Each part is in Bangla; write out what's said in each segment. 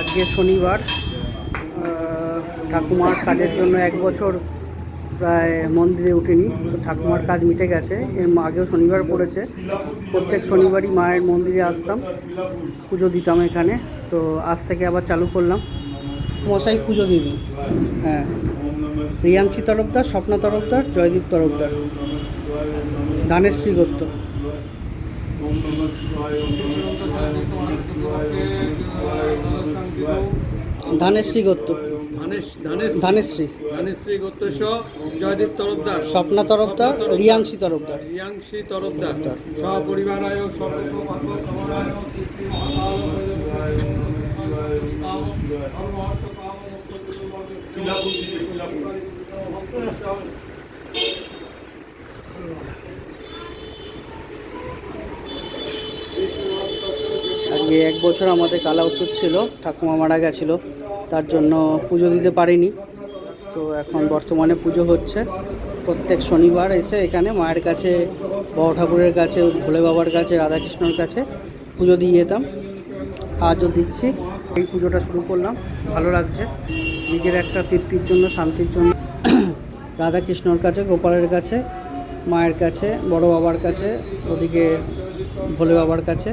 আজকে শনিবার ঠাকুমার কাজের জন্য এক বছর প্রায় মন্দিরে উঠিনি, তো ঠাকুমার কাজ মিটে গেছে। এর আগেও শনিবার পড়েছে। প্রত্যেক শনিবারই মায়ের মন্দিরে আসতাম, পুজো দিতাম এখানে। তো আজ থেকে আবার চালু করলাম। মশাই পুজো দিদি হ্যাঁ। রিয়াংশী তরফদার, স্বপ্না তরফদার, জয়দীপ তরফদার। ধানেশ্রী দত্ত ধানেশ্রী দত্ত ধানেশ ধানেশ ধানেশ্রী ধানেশ্রী গোত্রস জয়দীপ তরফদার স্বপ্না তরফদার রিয়াংশী তরফদার রিয়াংশী তরফদার আজকে এক বছর আমাদের কালা ওষুধ ছিল, ঠাকুমা মারা গেছিল, তার জন্য পুজো দিতে পারিনি। তো এখন বর্তমানে পুজো হচ্ছে। প্রত্যেক শনিবার এসে এখানে মায়ের কাছে, বড় ঠাকুরের কাছে, ভোলে বাবার কাছে, রাধাকৃষ্ণর কাছে পুজো দিয়ে যেতাম। আজও দিচ্ছি। এই পুজোটা শুরু করলাম। ভালো লাগছে। নিজের একটা তৃপ্তির জন্য, শান্তির জন্য। রাধাকৃষ্ণর কাছে, গোপালের কাছে, মায়ের কাছে, বড় বাবার কাছে, ওদিকে ভোলে বাবার কাছে।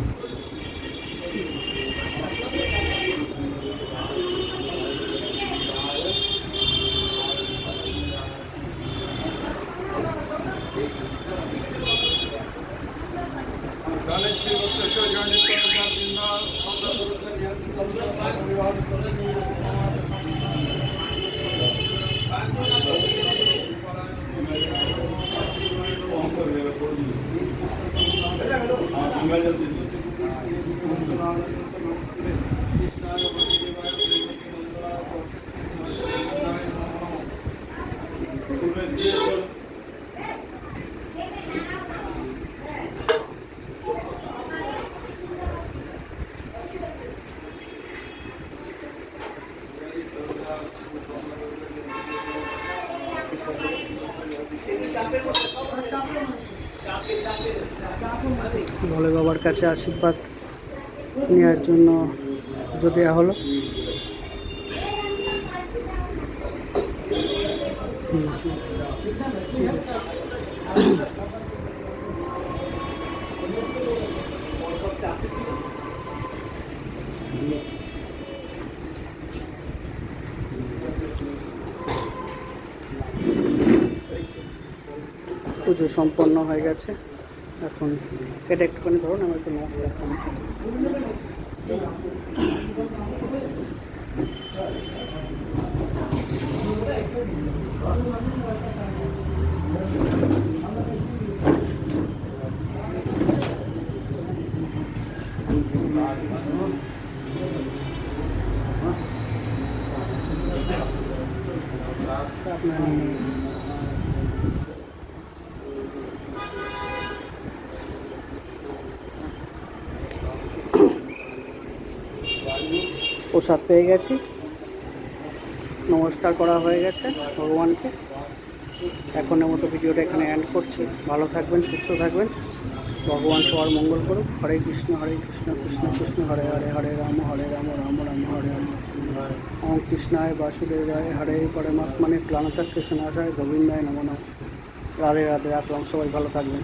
Momentum ভোলে বাবার কাছে আশীর্বাদ নেওয়ার জন্য পুজো দেওয়া হলো। পুজো সম্পন্ন হয়ে গেছে এখন এটা একটুখানি ধরুন আমার একটু নমস্কার করুন। আপনার প্রসাদ পেয়ে গেছি। নমস্কার করা হয়ে গেছে ভগবানকে। এখনের মতো ভিডিওটা এখানে এন্ড করছি। ভালো থাকবেন, সুস্থ থাকবেন। ভগবান সবার মঙ্গল করুক। হরে কৃষ্ণ হরে কৃষ্ণ কৃষ্ণ কৃষ্ণ, হরে হরে হরে রাম হরে রাম রাম রাম, হরে হরে। ওম কৃষ্ণায় বাসুদেবায় হরে পরমাত্মানে প্রাণতা কৃষ্ণাশায় গোবিন্দায় নমঃ নমঃ। রাধে রাধে রাখলাম সবাই ভালো থাকবেন।